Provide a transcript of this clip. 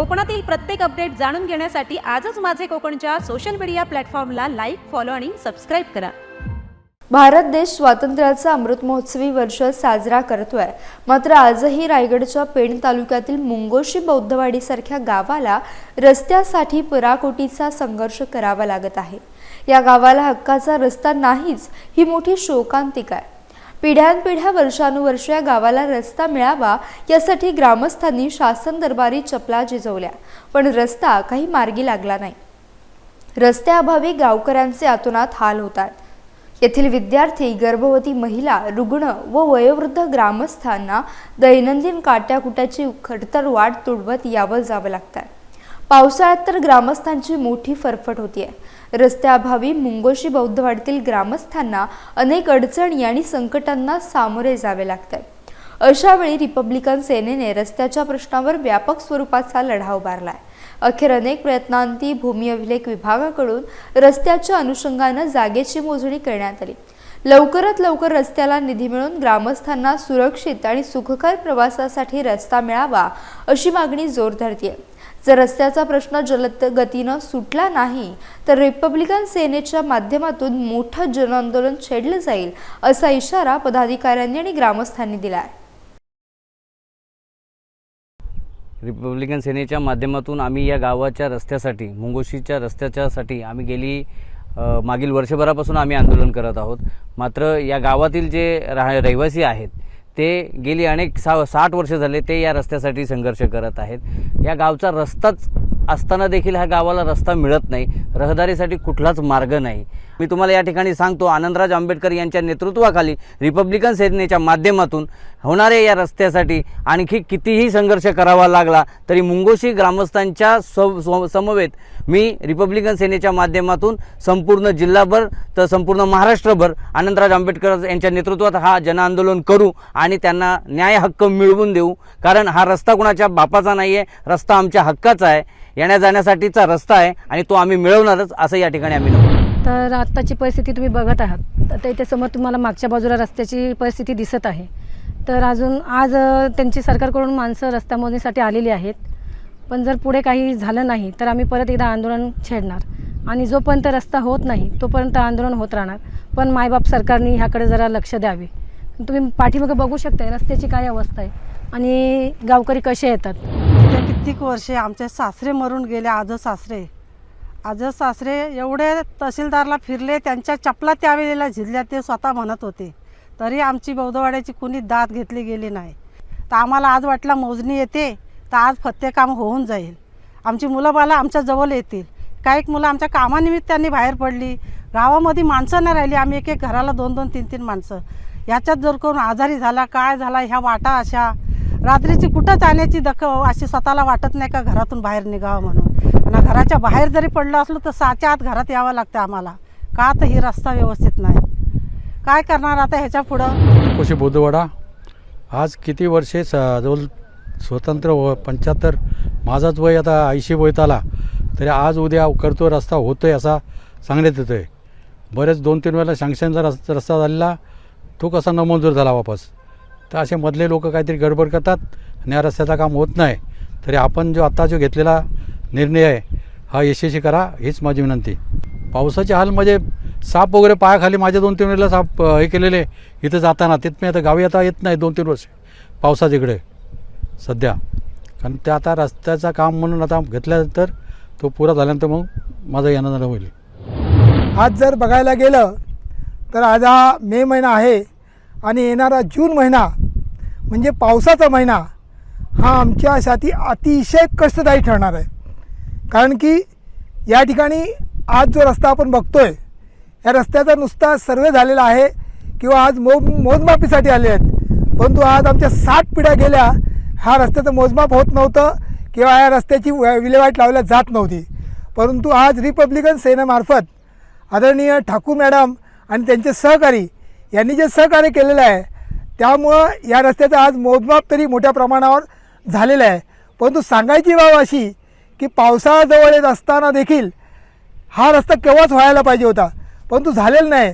कोकणातील प्रत्येक अपडेट जाणून घेण्यासाठी आजच माझे कोकणच्या सोशल मीडिया प्लॅटफॉर्मला लाईक फॉलो आणि सबस्क्राईब करा. भारत देश स्वातंत्र्याचा अमृत महोत्सवी वर्ष साजरा करतोय. मात्र आजही रायगडच्या पेण तालुक्यातील मुंगोशी बौद्धवाडीसारख्या गावाला रस्त्यासाठी पराकोटीचा संघर्ष करावा लागत आहे. या गावाला हक्काचा रस्ता नाहीच ही मोठी शोकांतिका आहे. पिढ्यानपिढ्या वर्षानुवर्ष या गावाला रस्ता मिळावा यासाठी ग्रामस्थांनी शासन दरबारी चपला झिजवल्या पण रस्ता काही मार्गी लागला नाही. रस्त्याअभावी गावकऱ्यांचे अतोनात हाल होतात. येथील विद्यार्थी गर्भवती महिला रुग्ण व वयोवृद्ध ग्रामस्थांना दैनंदिन काट्याकुट्याची खडतर वाट तुडवत यावं जावं लागतात पावसाळ्यात तर ग्रामस्थांची मोठी फरफट होतीये. रस्त्याअभावी मुंगोशी बौद्धवाडीतील ग्रामस्थांना अनेक अडचणी आणि संकटांना सामोरे जावे लागतंय अशावेळी रिपब्लिकन सेनेने रस्त्याच्या प्रश्नावर व्यापक स्वरूपाचा लढा उभारलाय. अखेर अनेक प्रयत्नांती भूमी अभिलेख विभागाकडून रस्त्याच्या अनुषंगानं जागेची मोजणी करण्यात आली. लवकरात लवकर रस्त्याला निधी मिळून ग्रामस्थांना सुरक्षित आणि सुखकर प्रवासासाठी रस्ता मिळावा अशी मागणी जोर धरते जर रस्त्याचा प्रश्न जलद गतीनं सुटला नाही तर रिपब्लिकन सेनेच्या माध्यमातून मोठं जनआंदोलन छेडलं जाईल असा इशारा पदाधिकाऱ्यांनी आणि ग्रामस्थांनी दिला आहे रिपब्लिकन सेनेच्या माध्यमातून आम्ही या गावाच्या रस्त्यासाठी मुंगोशीच्या रस्त्याच्यासाठी आम्ही गेली मागील वर्षभरापासून आम्ही आंदोलन करत आहोत. मात्र या गावातील जे राह रहिवासी आहेत ते गेली अनेक सा साठ वर्ष झाले ते या रस्त्यासाठी संघर्ष करत आहेत. या गावचा रस्ताच असताना देखील ह्या गावाला रस्ता मिळत नाही. रहदारीसाठी कुठलाच मार्ग नाही. मी तुम्हाला या ठिकाणी सांगतो आनंदराज आंबेडकर यांच्या नेतृत्वाखाली रिपब्लिकन सेनेच्या माध्यमातून होणाऱ्या या रस्त्यासाठी आणखी कितीही संघर्ष करावा लागला तरी मुंगोशी ग्रामस्थांच्या सव समवेत मी रिपब्लिकन सेनेच्या माध्यमातून संपूर्ण जिल्हाभर तर संपूर्ण महाराष्ट्रभर आनंदराज आंबेडकर यांच्या नेतृत्वात हा जनआंदोलन करू आणि त्यांना न्याय हक्क मिळवून देऊ. कारण हा रस्ता कुणाच्या बापाचा नाही आहे रस्ता आमच्या हक्काचा आहे. येण्या जाण्यासाठीचा रस्ता आहे आणि तो आम्ही मिळवणारच असं या ठिकाणी आम्ही नमूद तर आत्ताची परिस्थिती तुम्ही बघत आहात. तर इथे समोर तुम्हाला मागच्या बाजूला रस्त्याची परिस्थिती दिसत आहे. तर अजून आज त्यांची सरकारकडून माणसं रस्ता मोजणीसाठी आलेली आहेत. पण जर पुढे काही झालं नाही तर आम्ही परत एकदा आंदोलन छेडणार. आणि जोपर्यंत रस्ता होत नाही तोपर्यंत आंदोलन होत राहणार. पण मायबाप सरकारने ह्याकडे जरा लक्ष द्यावे. तुम्ही पाठीमागे बघू शकताय रस्त्याची काय अवस्था आहे आणि गावकरी कसे येतात? कित्येक वर्षे आमचे सासरे मरून गेले आज सासरे. आज सासरे एवढे तहसीलदारला फिरले त्यांच्या चपला त्यावेळेला झिजल्या ते स्वतः म्हणत होते तरी आमची बौद्धवाड्याची कुणी दात घेतली गेली नाही. तर आम्हाला आज वाटला मोजणी येते तर आज फत्ते काम होऊन जाईल. आमची मुलं बाला आमच्या जवळ येतील. काही मुलं आमच्या कामानिमित्ताने बाहेर पडली. गावामध्ये माणसं नाही राहिली. आम्ही एक एक घराला दोन दोन तीन तीन माणसं. ह्याच्यात जर करून आजारी झाला काय झाला ह्या वाटा अशा. रात्रीची कुठं जाण्याची दख अशी स्वतःला वाटत नाही का घरातून बाहेर निघावं म्हणून? आणि घराच्या बाहेर जरी पडलं असलो तर साच्या आत घरात यावं लागतं आम्हाला. का तर ही रस्ता व्यवस्थित नाही. काय करणार आता ह्याच्या पुढं? कोशी बुद्धवाडा आज किती वर्षे स जवळ स्वतंत्र व पंच्याहत्तर माझाच वय आता ऐंशी वयत आला तरी आज उद्या करतो रस्ता होतो आहे असा सांगण्यात येतो आहे बरेच दोन तीन वेळेला शँक्शनचा रस् रस्ता झालेला तो कसा नमंजूर झाला वापस? तर असे मधले लोक काहीतरी गडबड करतात आणि या रस्त्याचं काम होत नाही. तरी आपण जो आत्ता जो घेतलेला निर्णय आहे. हा यशस्वी करा हीच माझी विनंती. पावसाच्या हाल म्हणजे साप वगैरे पायाखाली माझ्या दोन तीन वेळेला साप हे केलेले इथं जाताना तिथं मी आता गावी आता येत नाही दोन तीन वर्ष. पावसाच्या इकडे. सध्या. कारण ते आता रस्त्याचं काम म्हणून आता घेतल्यानंतर तो पुरा झाल्यानंतर मग माझं येणं जाणं होईल. आज जर बघायला गेलं तर आज हा मे महिना आहे आणि येणारा जून महिना म्हणजे पावसाचा महिना हा आमच्यासाठी अतिशय कष्टदायी ठरणार आहे. कारण की या ठिकाणी आज जो रस्ता आपण बघतोय या रस्त्याचा नुसता सर्वे झालेला आहे किंवा हो आज मो मोजमापीसाठी आले आहेत. परंतु आज आमच्या सात पिढ्या गेल्या ह्या रस्त्याचं मोजमाप होत नव्हतं किंवा या रस्त्याची व- विल्हेवाट लावल्या जात नव्हती. परंतु आज रिपब्लिकन सेनेमार्फत आदरणीय ठाकूर मॅडम आणि त्यांचे सहकारी यांनी जे सहकार्य केलेलं आहे त्यामुळं या रस्त्याचं आज मोजमाप तरी मोठ्या प्रमाणावर झालेलं आहे. परंतु सांगायची बाब अशी की पावसाळा जवळ येत असताना देखील हा रस्ता केव्हाच व्हायला पाहिजे होता. परंतु झालेला नाही.